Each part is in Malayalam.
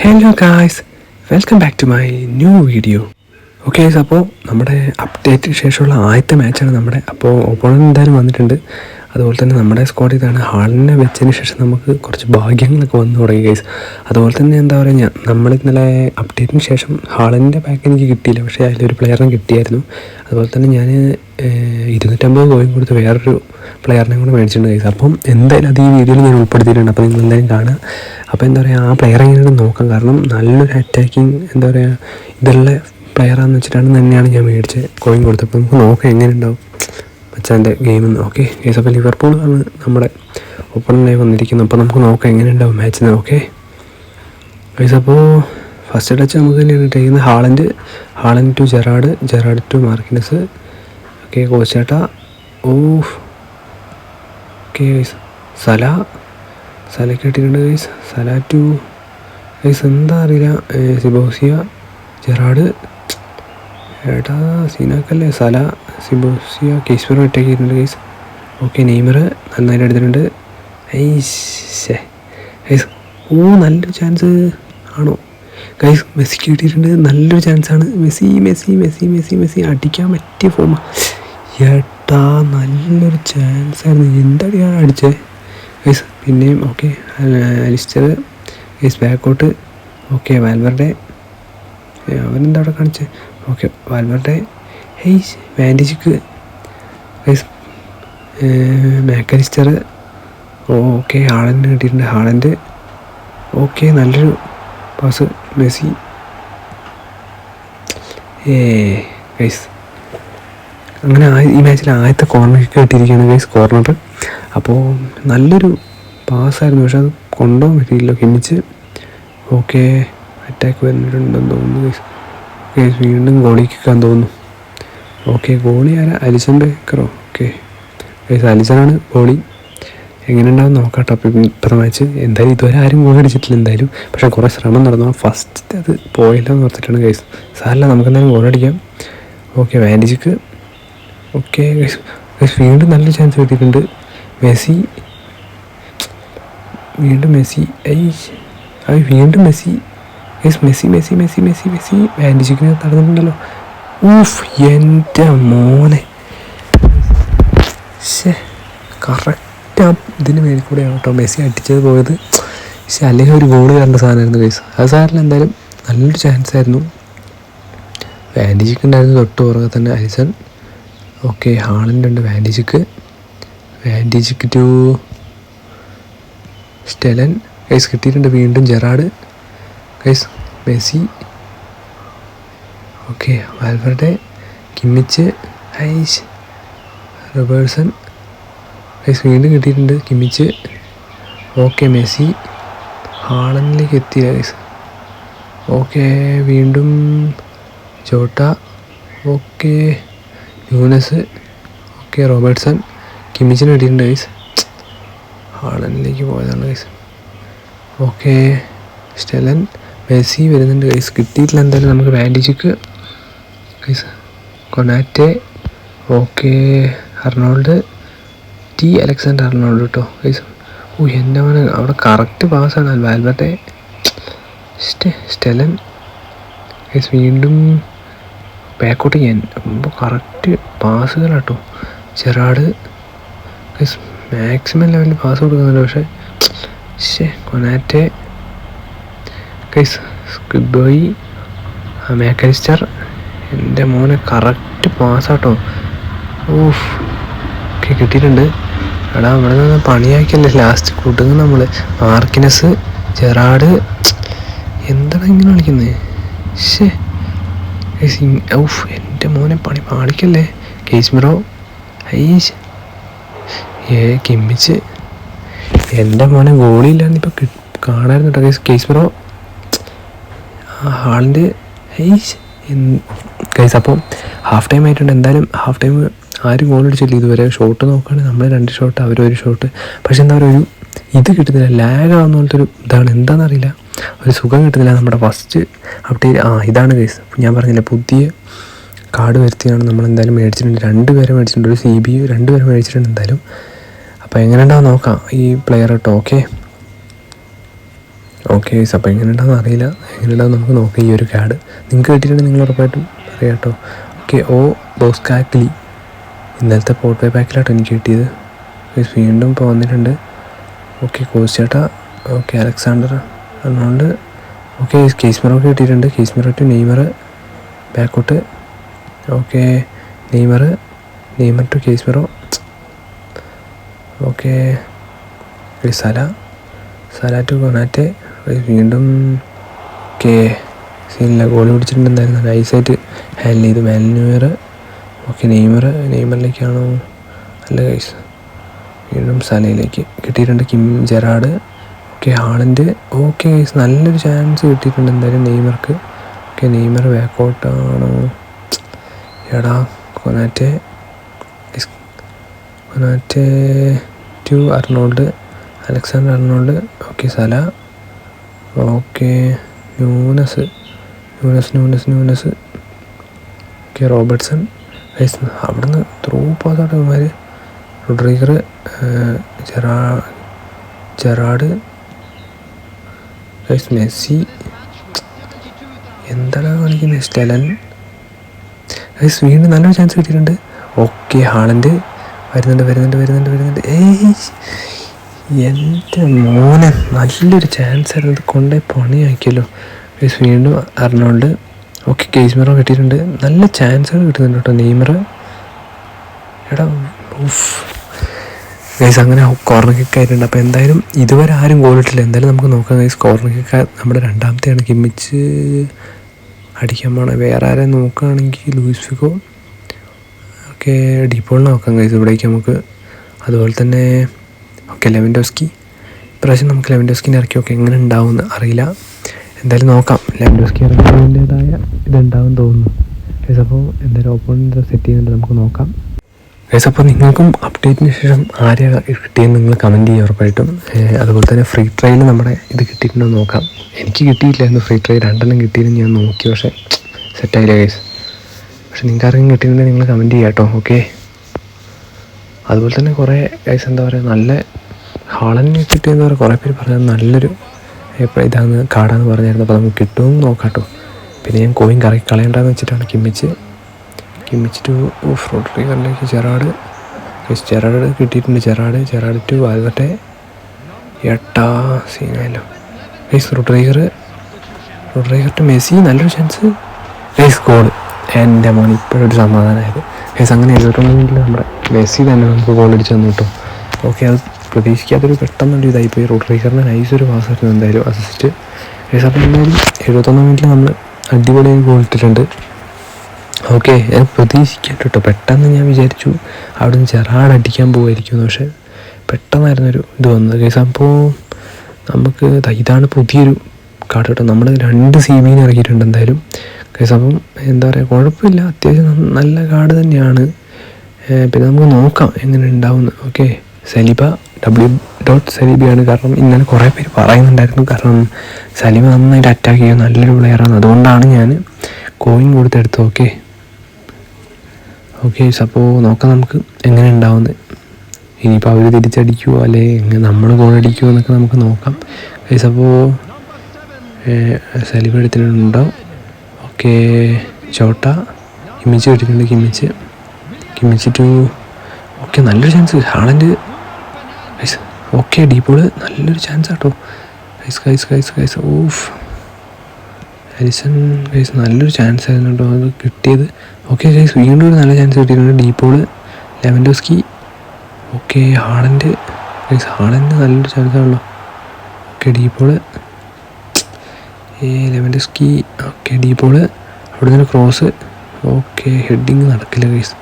Hello guys welcome back to my new video okay അപ്പോൾ നമ്മുടെ അപ്ഡേറ്റിന് ശേഷമുള്ള ആദ്യത്തെ മാച്ചാണ് നമ്മുടെ അപ്പോൾ ഓപ്പോണൻ എന്തായാലും വന്നിട്ടുണ്ട്. അതുപോലെ തന്നെ നമ്മുടെ സ്ക്വാഡ് ഇതാണ്. ഹാളിനെ വെച്ചതിന് ശേഷം നമുക്ക് കുറച്ച് ഭാഗ്യങ്ങളൊക്കെ വന്നു തുടങ്ങി ഗൈസ് അതുപോലെ തന്നെ എന്താ പറയുക ഞാൻ നമ്മൾ ഇന്നലെ അപ്ഡേറ്റിന് ശേഷം ഹാളിന്റെ പാക്ക് എനിക്ക് കിട്ടിയില്ല. പക്ഷേ അതിലൊരു പ്ലെയറിനെ കിട്ടിയായിരുന്നു. അതുപോലെ തന്നെ ഞാൻ ഇരുന്നൂറ്റമ്പത് കോയിൻ കൊടുത്ത് വേറൊരു പ്ലെയറിനെ കൂടെ മേടിച്ചിട്ടുണ്ട് ഗൈസ് അപ്പം എന്തായാലും അത് ഈ വീഡിയോയിൽ ഞാൻ ഉൾപ്പെടുത്തിയിട്ടുണ്ട്. അപ്പോൾ നിങ്ങൾ എന്തായാലും കാണുക. അപ്പോൾ എന്താ പറയുക ആ പ്ലെയർ എങ്ങനെയാണ് നോക്കാം. കാരണം നല്ലൊരു അറ്റാക്കിങ് എന്താ പറയുക ഇതുള്ള പ്ലെയറാന്ന് വെച്ചിട്ടാണ് തന്നെയാണ് ഞാൻ മേടിച്ച് കോയിൻ കൊടുത്തത്. അപ്പോൾ നമുക്ക് നോക്കാം എങ്ങനെ ഉണ്ടാവും മച്ചാന്റെ ഗെയിം ഓക്കെ കേസ് അപ്പോൾ ലിവർപൂൾ ആണ് നമ്മുടെ ഓപ്പണിനായി വന്നിരിക്കുന്നത്. അപ്പോൾ നമുക്ക് നോക്കാം എങ്ങനെ ഉണ്ടാവും മാച്ചിന് ഓക്കെ കേസ് അപ്പോൾ ഫസ്റ്റ് ടച്ച് നമുക്ക് തന്നെയാണ് ഇട്ടിരിക്കുന്നത് Haaland Haaland to Gerrard Gerrard to Marquinhos okay കോച്ചേട്ട. Oh okay guys Salah. സലക്ക് ഇട്ടിട്ടുണ്ട് ഗൈസ് സല ടു ഗൈസ് എന്താ അറിയില്ല. സിബോസിയ ജെറാഡ്. ഏട്ടാ സീനാക്കല്ലേ? സല സിബോസിയ കേശ്വർ ഒറ്റയ്ക്ക് ചെയ്തിട്ടുണ്ട് കേസ് ഓക്കെ നെയ്മർ നന്നായിട്ട് എടുത്തിട്ടുണ്ട്. ഐശേ ഗൈസ് ഓ നല്ലൊരു ചാൻസ് ആണോ? ഗൈസ് മെസ്സി കിട്ടിയിട്ടുണ്ട്. നല്ലൊരു ചാൻസാണ് Messi Messi Messi Messi Messi. അടിക്കാൻ പറ്റിയ ഫോമ ഏട്ടാ നല്ലൊരു ചാൻസ് ആയിരുന്നു. എന്തടിയാണ് അടിച്ചത് ഗൈസ് പിന്നെയും ഓക്കെ അലിസ്റ്റർ ഗൈസ് ബാക്കോട്ട് ഓക്കെ വാൽവറുടെ അവനെന്താ അവിടെ കാണിച്ചത് okay വാൽവറുടെ hey Van Dijk Mac Allister okay Haaland കിട്ടിയിട്ടുണ്ട് ഹാളൻഡ് ഓക്കെ നല്ലൊരു പാസ് മെസ്സി. ഏ ഗൈസ് അങ്ങനെ ആ ഈ മാച്ചിൽ ആദ്യത്തെ കോർണർ കിക്ക് കിട്ടിയിരിക്കുകയാണ് ഗൈസ് കോർണർ അപ്പോൾ നല്ലൊരു പാസ്സായിരുന്നു പക്ഷെ അത് കൊണ്ടുപോകാൻ പറ്റിയില്ല കിന്നിച്ച് ഓക്കെ അറ്റാക്ക് വരുന്നിട്ടുണ്ടെന്ന് തോന്നുന്നു ഗൈസ് വീണ്ടും ഗോളി കിക്കാൻ തോന്നുന്നു. ഓക്കെ ഗോളി ആരാ? അലിസൺ ബേക്കറോ? ഓക്കെ. ഗൈസ് അലിസണാണ് ഗോളി. എങ്ങനെ ഉണ്ടാവും നോക്കാം ടോപ്പിക് ഇപ്പം മാച്ച്. എന്തായാലും ഇതുവരെ ആരും ഗോൾ അടിച്ചിട്ടില്ല എന്തായാലും. പക്ഷേ കുറേ ശ്രമം നടന്നു. ഫസ്റ്റ് അത് പോയില്ല എന്ന് ഓർത്തിട്ടാണ് ഗൈസ്. സാറില്ല നമുക്ക് എന്തായാലും ഗോൾ അടിക്കാം. ഓക്കെ വാൻഡിജിക്ക് ഓക്കെ വീണ്ടും നല്ല ചാൻസ് കിട്ടിയിട്ടുണ്ട്. മെസ്സി. വീണ്ടും മെസ്സി. ഐ. അത് വീണ്ടും Messi. Messi Messi Messi Messi Messi വാൻഡിജിക്കിനെ തടഞ്ഞിട്ടുണ്ടല്ലോ. ഊഫ് എന്റെ മോനെ. ശേ കറക്റ്റ് ആ ഇതിന് മേലിൽ കൂടെയാണ് കേട്ടോ മെസ്സി അടിച്ചത് പോയത്. പക്ഷെ അല്ലെങ്കിൽ ഒരു ഗോൾ കണ്ട സാധനമായിരുന്നു ഗൈസ് ആ സാറിൽ എന്തായാലും നല്ലൊരു ചാൻസ് ആയിരുന്നു. വാൻഡിജിക്ക് ഉണ്ടായിരുന്നു തൊട്ട് പുറകെ തന്നെ അലിസൺ. ഓക്കെ ഹാളന്റെ ഉണ്ട് വാൻഡിജിക്ക് വാൻഡിജിക്ക് ടു സ്റ്റെലൻ ഗൈസ് കിട്ടിയിട്ടുണ്ട് വീണ്ടും ജെറാഡ്. ഗൈസ് മെസ്സി ഓക്കെ വാൽവറുടെ കിമ്മിച്ച് ഐഷ് റോബേഴ്സൺ ഗൈസ് വീണ്ടും കിട്ടിയിട്ടുണ്ട് കിമ്മിച്ച് ഓക്കെ മെസ്സി ഹാളനിലേക്ക് എത്തി ഗൈസ് ഓക്കെ വീണ്ടും Jota okay Nunez okay Robertson കിമ്മിച്ചിന് കിട്ടിയിട്ടുണ്ട് ഗൈസ് ഹാളനിലേക്ക് പോയതാണ് ഗൈസ് ഓക്കെ സ്റ്റെലൻ മെസ്സി വരുന്നുണ്ട് കൈസ് കിട്ടിയിട്ടില്ല എന്തായാലും നമുക്ക് van Dijk guys Konate okay Arnold T Alexander Arnold കേട്ടോ കൈസ് ഓ എന്റെ മോനെ അവിടെ കറക്റ്റ് പാസ്സാണ് വാൽബർട്ടെ സ്റ്റെ സ്റ്റെലൻ. കൈസ് വീണ്ടും ബാക്കോട്ട് ഞാൻ. അപ്പോൾ കറക്റ്റ് പാസ്സുകൾ കേട്ടോ ചെറാട് കൈസ് മാക്സിമം ലെവലിൽ പാസ് കൊടുക്കുന്നുണ്ട്. പക്ഷേ ശേ കൊനാറ്റെ ഗൈസ് സ്ക്രിബോയി മേക്കലിസ്റ്റർ എന്റെ മോനെ കറക്റ്റ് പാസ്സാട്ടോ ഓഫ് ഒക്കെ കിട്ടിയിട്ടുണ്ട്. എടാ ഇവിടെ നിന്ന് പണിയാക്കിയല്ലേ ലാസ്റ്റ് കൂട്ടുന്നു നമ്മൾ മാർക്കിനസ് ജെറാഡ് എന്താണ് ഇങ്ങനെ കളിക്കുന്നത് ശേ ഔഫ് എന്റെ മോനെ പണി പാടിക്കല്ലേ കേസ്മിറോ ഐഷ് ഏ കിമ്മിച്ച് എന്റെ മോനെ ഗോളിയില്ലാന്ന് ഇപ്പോൾ കാണായിരുന്നു കേട്ടോ കേസ് കേസ്മിറോ ആ കൈസ് അപ്പോൾ ഹാഫ് ടൈം ആയിട്ടുണ്ട്. എന്തായാലും ഹാഫ് ടൈം ആരും ഗോൾ അടിച്ചില്ല ഇതുവരെ ഷോട്ട് നോക്കുകയാണെങ്കിൽ നമ്മൾ രണ്ട് ഷോട്ട് അവരൊരു ഷോട്ട് പക്ഷെ എന്താ പറയുക ഒരു ഇത് കിട്ടുന്നില്ല. ലാഗ് ആവുന്ന പോലത്തെ ഒരു ഇതാണ്. എന്താണെന്നറിയില്ല ഒരു സുഖം കിട്ടുന്നില്ല. നമ്മുടെ ഫസ്റ്റ് അപ്ഡേറ്റ് ആ ഇതാണ് കേസ് ഞാൻ പറഞ്ഞില്ല പുതിയ കാർഡ് വരുത്തിയാണ് നമ്മൾ എന്തായാലും മേടിച്ചിട്ടുണ്ട്. രണ്ട് പേരെ മേടിച്ചിട്ടുണ്ട്. ഒരു സി ബി രണ്ട് പേരെ മേടിച്ചിട്ടുണ്ട് എന്തായാലും. അപ്പോൾ എങ്ങനെ ഉണ്ടാവും നോക്കാം. ഈ പ്ലെയർ കേട്ടോ ഓക്കെ ഓക്കെ ഗൈസ് അപ്പോൾ എങ്ങനെ ഉണ്ടാവും അറിയില്ല. എങ്ങനെ ഉണ്ടാകും നമുക്ക് നോക്കാം ഈ ഒരു കാർഡ് നിങ്ങൾക്ക് കിട്ടിയിട്ടുണ്ടെങ്കിൽ നിങ്ങൾ ഉറപ്പായിട്ടും പറയാം കേട്ടോ. ഓക്കെ ഓ ബോസ്കാക്ലി ഇന്നലത്തെ പോട്ട് പാക്കിലാട്ടോ എനിക്ക് കിട്ടിയത്. ഗൈസ് വീണ്ടും ഇപ്പോൾ വന്നിട്ടുണ്ട്. ഓക്കെ കോച്ച് ചേട്ടാ ഓക്കെ അലക്സാണ്ടർ അതുകൊണ്ട് ഓക്കെ കേസ്മിറൊക്കെ കിട്ടിയിട്ടുണ്ട്. കേസ്മിറ ടു നെയ്മർ ബാക്കോട്ട്. Okay Neymar Neymar to Casemiro. Okay Salah. Salah to Konate വീണ്ടും ഓക്കെ സീനില്ല ഗോൾ പിടിച്ചിട്ടുണ്ടായിരുന്നു നൈസായിട്ട് ഹാൻഡിൽ ചെയ്തു. മാനുവർ ഓക്കെ നെയ്മർ നെയ്മറിലേക്കാണോ? അല്ല ഗൈസ് വീണ്ടും സലയിലേക്ക് കിട്ടിയിട്ടുണ്ട് കിം ജെറാഡ് ഓക്കെ ഹാളിന്റെ ഓക്കെ ഗൈസ് നല്ലൊരു ചാൻസ് കിട്ടിയിട്ടുണ്ട് എന്തായാലും നെയ്മർക്ക്. ഓക്കെ നെയ്മർ ബാക്കോട്ടാണോ എടാ Konate Konate to Arnold Alexander Arnold okay Salah. Okay. Nunez. Nunez Nunez Nunez. Okay Robertson. Guys അവിടുന്ന് ത്രൂ പാസ്സായിട്ട് ഇവന്മാർ റൊഡ്രീഗർ ജെറാ ജെറാഡ്. Guys Messi. എന്താണ് കാണിക്കുന്നത് സ്റ്റെലൻ. ഐസ് വീണ്ടും നല്ലൊരു ചാൻസ് കിട്ടിയിട്ടുണ്ട്. ഓക്കെ ഹാളൻഡ് വരുന്നുണ്ട് വരുന്നുണ്ട് വരുന്നുണ്ട് വരുന്നുണ്ട്. ഏയ് എന്റെ മോനെ നല്ലൊരു ചാൻസ് ആയിരുന്നു. ഇത് കൊണ്ടുപോയി പണിയാക്കിയല്ലോ ഗൈസ് വീണ്ടും അർണോൾഡ് ഓക്കെ കേസ്മിറോ കിട്ടിയിട്ടുണ്ട്. നല്ല ചാൻസുകൾ കിട്ടുന്നുണ്ട് കേട്ടോ നെയ്മർ എടാ ഉഫ്. ഗൈസ് അങ്ങനെ കോർണർ കിക്ക് ആയിട്ടുണ്ട്. അപ്പോൾ എന്തായാലും ഇതുവരെ ആരും ഗോൾ എന്തായാലും നമുക്ക് നോക്കാം ഗൈസ് കോർണർ കിക്ക് നമ്മുടെ രണ്ടാമത്തെയാണ്. കിമ്മിച്ച് അടിക്കാൻ പോണേ. വേറെ ആരെ നോക്കുകയാണെങ്കിൽ ലൂയിസ് ഫിഗോ. ഓക്കെ ഡീപ്പോളിന് നോക്കാം ഗൈസ് ഇവിടേക്ക് നമുക്ക്. അതുപോലെ തന്നെ ഓക്കെ ലെവൻഡോസ്കി. ഇപ്രാവശ്യം നമുക്ക് ലെവൻഡോസ്കിനെ ഇറക്കി നോക്കാം എങ്ങനെ ഉണ്ടാവുമെന്ന് അറിയില്ല. എന്തായാലും നോക്കാം. ലെവൻഡോസ്കി ഇറക്കുന്നതിന്റെതായ ഇതുണ്ടാവും തോന്നുന്നു. ഗൈസ് അപ്പോൾ എന്തായാലും ഓപ്പോണന്റ് സെറ്റ് ചെയ്യുന്നുണ്ട് നമുക്ക് നോക്കാം. ഗൈസ് അപ്പോൾ നിങ്ങൾക്കും അപ്ഡേറ്റിന് ശേഷം ആരെയാണ് കിട്ടിയെന്ന് നിങ്ങൾ കമന്റ് ചെയ്യുക ഉറപ്പായിട്ടും. അതുപോലെ തന്നെ ഫ്രീ ട്രയൽ നമ്മുടെ ഇത് കിട്ടിയിട്ടുണ്ടോ എന്ന് നോക്കാം. എനിക്ക് കിട്ടിയില്ലായിരുന്നു ഫ്രീ ട്രയൽ രണ്ടെണ്ണം കിട്ടിയെന്ന് ഞാൻ നോക്കി പക്ഷേ സെറ്റായില്ല ഗൈസ് പക്ഷെ നിങ്ങൾക്ക് ആരെങ്കിലും കിട്ടിയിട്ടുണ്ടെങ്കിൽ നിങ്ങൾ കമന്റ് ചെയ്യാം കേട്ടോ ഓക്കെ അതുപോലെ തന്നെ കുറേ ഗൈസ് എന്താ പറയുക നല്ല ഹാളനെ കിട്ടിയെന്ന് പറയുക കുറേ പേര് പറഞ്ഞത് നല്ലൊരു ഇപ്പോൾ ഇതാന്ന് കാടാന്ന് പറഞ്ഞായിരുന്നു. അപ്പോൾ നമുക്ക് കിട്ടുമെന്ന് നോക്കാട്ടോ പിന്നെ ഞാൻ കോയിൻ കറക്കി കളയണ്ടെന്ന് വെച്ചിട്ടാണ് കിമ്മിച്ച്. കിമ്മിച്ച് ടു ഫ്രോട്ടറികളിലേക്ക് ചെറാട് ഗൈസ് ചെറാട് കിട്ടിയിട്ടുണ്ട് ചെറാട് ചെറാട് ടു ആൽവട്ടെ എട്ടാ സീനായല്ലോ ഗൈസ് റോഡ്രൈഗർ റോഡ്രൈഗർ ടു മെസ്സി നല്ലൊരു ചാൻസ് ഗൈസ് ഗോൾ എന്റെ മോൻ ഇപ്പോഴൊരു സമാധാനമായത് ഗൈസ് അങ്ങനെ എഴുപത്തൊന്ന് നമ്മുടെ മെസ്സി തന്നെ നമുക്ക് ഗോൾ അടിച്ച് തന്നു കിട്ടും. ഓക്കെ അത് പ്രതീക്ഷിക്കാത്തൊരു പെട്ടെന്നൊരു ഇതായിപ്പോയി നൈസ് ഒരു പാസ് ആയിരുന്നു എന്തായാലും അസിസ്റ്റ് ഗൈസ് അപ്പോൾ എന്തായാലും എഴുപത്തൊന്നാം മിനിറ്റിൽ നമ്മൾ അടിപൊളിയായി ഗോൾ ഇട്ടിട്ടുണ്ട്. ഓക്കെ ഞാൻ പ്രതീക്ഷിക്കട്ടെ കേട്ടോ പെട്ടെന്ന് ഞാൻ വിചാരിച്ചു അവിടെ നിന്ന് ചെറാട് അടിക്കാൻ പോകുമായിരിക്കും എന്ന്. പക്ഷേ പെട്ടെന്നായിരുന്നൊരു ഇത് വന്നത്. കേസ് അപ്പോൾ നമുക്ക് ഇതാണ് പുതിയൊരു കാർഡ് കേട്ടോ നമ്മൾ രണ്ട് സി ഇറങ്ങിയിട്ടുണ്ട് എന്തായാലും. അപ്പം എന്താ പറയുക കുഴപ്പമില്ല. അത്യാവശ്യം നല്ല കാർഡ് തന്നെയാണ്. പിന്നെ നമുക്ക് നോക്കാം എങ്ങനെ ഉണ്ടാവുമെന്ന് ഓക്കെ. സലിബ ഡബ്ല്യു ഡോട്ട് സലീബിയാണ് കാരണം ഇന്നലെ കുറേ പേര് പറയുന്നുണ്ടായിരുന്നു. കാരണം സലീബ നന്നായിട്ട് അറ്റാക്ക് ചെയ്യുന്ന. നല്ലൊരു പ്ലെയറാണ് അതുകൊണ്ടാണ് ഞാൻ കോയിൻ കൊടുത്തെടുത്തത്. ഓക്കെ. ഓക്കെ അപ്പോൾ നോക്കാം നമുക്ക് എങ്ങനെ ഉണ്ടാവുന്നത് ഇനിയിപ്പോൾ അവർ തിരിച്ചടിക്കുമോ അല്ലെ എങ്ങനെ നമ്മൾ ഗോൾ അടിക്കുമോ എന്നൊക്കെ നമുക്ക് നോക്കാം. അപ്പോൾ സലിബ എടുത്തിട്ടുണ്ടോ? Okay Jota. കിമ്മിച്ച് കിട്ടിയിട്ടുണ്ട് കിമ്മിച്ച് കിമ്മിച്ച് ടു ഓക്കെ നല്ലൊരു chance Haaland okay De Paul നല്ലൊരു ചാൻസ് ആട്ടോ. Guys guys guys guys of Harrison guys നല്ലൊരു ചാൻസ് ആയിരുന്നു കേട്ടോ അത് കിട്ടിയത്. ഓക്കെ ഗൈസ് വീണ്ടും ഒരു നല്ല ചാൻസ് കിട്ടിയിട്ടുണ്ട്. De Paul Lewandowski okay Haaland guys Haaland നല്ലൊരു ചാൻസ് ആണല്ലോ. ഓക്കെ ഡീപ്പോൾ ഏ സ്കി. ഓക്കെ ഡീപോൾ അവിടെ നിന്ന് ക്രോസ് ഓക്കെ ഹെഡിങ് നടക്കില്ല ഗൈസ്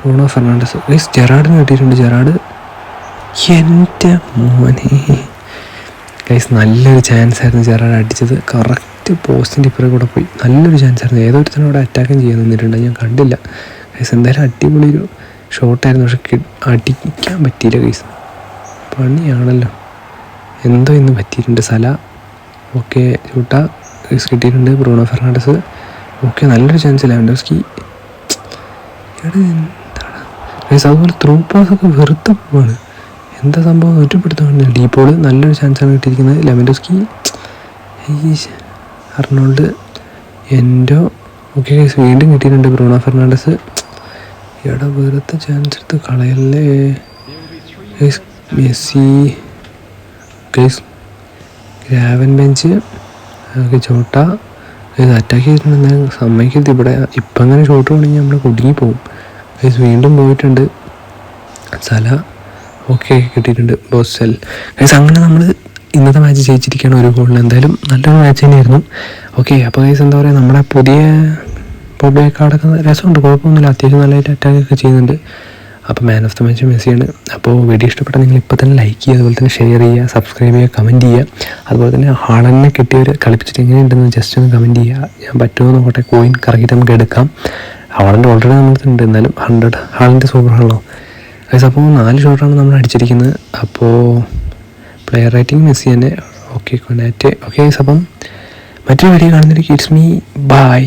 റോണോ ഫെർണാണ്ടസ്. ഗൈസ് ജെറാഡിന് കിട്ടിയിട്ടുണ്ട് ജെറാഡ്. എന്റെ മോനെ. ഗൈസ് നല്ലൊരു ചാൻസ് ആയിരുന്നു ജെറാഡ് അടിച്ചത്. കറക്റ്റ് പോസ്റ്റിന്റെ ഇപ്പുറം കൂടെ പോയി. നല്ലൊരു ചാൻസ് ആയിരുന്നു. ഏതോ ഒരുത്തനും അവിടെ അറ്റാക്കും ചെയ്യാൻ നിന്നിട്ടുണ്ട്. ഞാൻ കണ്ടില്ല. ഗൈസ് എന്തായാലും അടിപൊളി ഒരു ഷോട്ടായിരുന്നു പക്ഷെ അടിക്കാൻ പറ്റിയില്ല ഗൈസ് പണിയാണല്ലോ. എന്തോ ഇന്ന് പറ്റിയിട്ടുണ്ട് സല. Okay Jota. കിട്ടിയിട്ടുണ്ട് ബ്രൂണോ ഫെർണാണ്ടസ്. ഓക്കെ നല്ലൊരു ചാൻസ് ലെവൻഡോസ്കി? അതുപോലെ ത്രൂ പാസൊക്കെ വെറുതെ പോവാണ്. എന്താ സംഭവം? ഒറ്റപ്പെടുത്തുന്നുണ്ട് പിടുത്തം ഡീപ്പോൾ നല്ലൊരു ചാൻസാണ് കിട്ടിയിരിക്കുന്നത് ലെവൻഡോസ്കി. ഈശ്, അർണോൾഡ് എൻഡോ. ഓക്കെ വീണ്ടും കിട്ടിയിട്ടുണ്ട് ബ്രൂണോ ഫെർണാണ്ടസ്. എടാ വെറുതെ ചാൻസ് എടുത്ത് കളയല്ലേ. മെസ്സി. ഗൈസ് ഗ്രാവൻ ബെഞ്ച് ചോട്ട ഇത് അറ്റാക്ക് ചെയ്തിട്ടുണ്ടെന്നാൽ സമ്മതിക്കരുത് ഇവിടെ. ഇപ്പം അങ്ങനെ ഷോട്ട് വേണമെങ്കിൽ നമ്മൾ കുടുങ്ങി പോകും ഗൈസ് വീണ്ടും പോയിട്ടുണ്ട്. സല ഓക്കെ കിട്ടിയിട്ടുണ്ട്. സെൽ ഗൈസ് അങ്ങനെ നമ്മൾ ഇന്നത്തെ മാച്ച് ജയിച്ചിരിക്കുകയാണ് ഒരു ഗോളിന് എന്തായാലും നല്ലൊരു മാച്ച് തന്നെയായിരുന്നു. ഓക്കെ അപ്പോൾ ഗൈസ് എന്താ പറയുക നമ്മുടെ പുതിയ പൊബേ കാർഡൊക്കെ രസമുണ്ട്. കുഴപ്പമൊന്നുമില്ല. അത്യാവശ്യം നല്ലതായിട്ട് അറ്റാക്ക് ഒക്കെ ചെയ്യുന്നുണ്ട്. അപ്പോൾ മാൻ ഓഫ് ദ മാച്ച് മെസ്സിയാണ്. അപ്പോൾ വീഡിയോ ഇഷ്ടപ്പെട്ടാൽ നിങ്ങൾ ഇപ്പോൾ തന്നെ ലൈക്ക് ചെയ്യുക അതുപോലെ തന്നെ ഷെയർ ചെയ്യുക സബ്സ്ക്രൈബ് ചെയ്യുക കമന്റ് ചെയ്യുക. അതുപോലെ തന്നെ ഹാളനെ കിട്ടിയവർ കളിപ്പിച്ചിട്ട് എങ്ങനെയുണ്ടെന്ന് ജസ്റ്റ് ഒന്ന് കമന്റ് ചെയ്യുക. ഞാൻ പറ്റുമോ നോക്കട്ടെ കോയിൻ കറക്കിയിട്ട് നമുക്ക് എടുക്കാം. ഹാളന്റെ ഓൾറെഡി നമ്മളുണ്ട് എന്നാലും ഹൺഡ്രഡ് ഹാളിന്റെ സൂപ്പർ ഹാളോ ഗൈസ് അപ്പോൾ നാല് ഷോട്ടാണ് നമ്മൾ അടിച്ചിരിക്കുന്നത്. അപ്പോൾ പ്ലെയർ റേറ്റിംഗ് മെസ്സി തന്നെ. ഓക്കെ കൊണ്ടാറ്റ് ഓക്കെ ഗൈസ് അപ്പം മറ്റൊരു വീഡിയോ കാണുന്നൊരു ഇറ്റ്സ് മീ ബൈ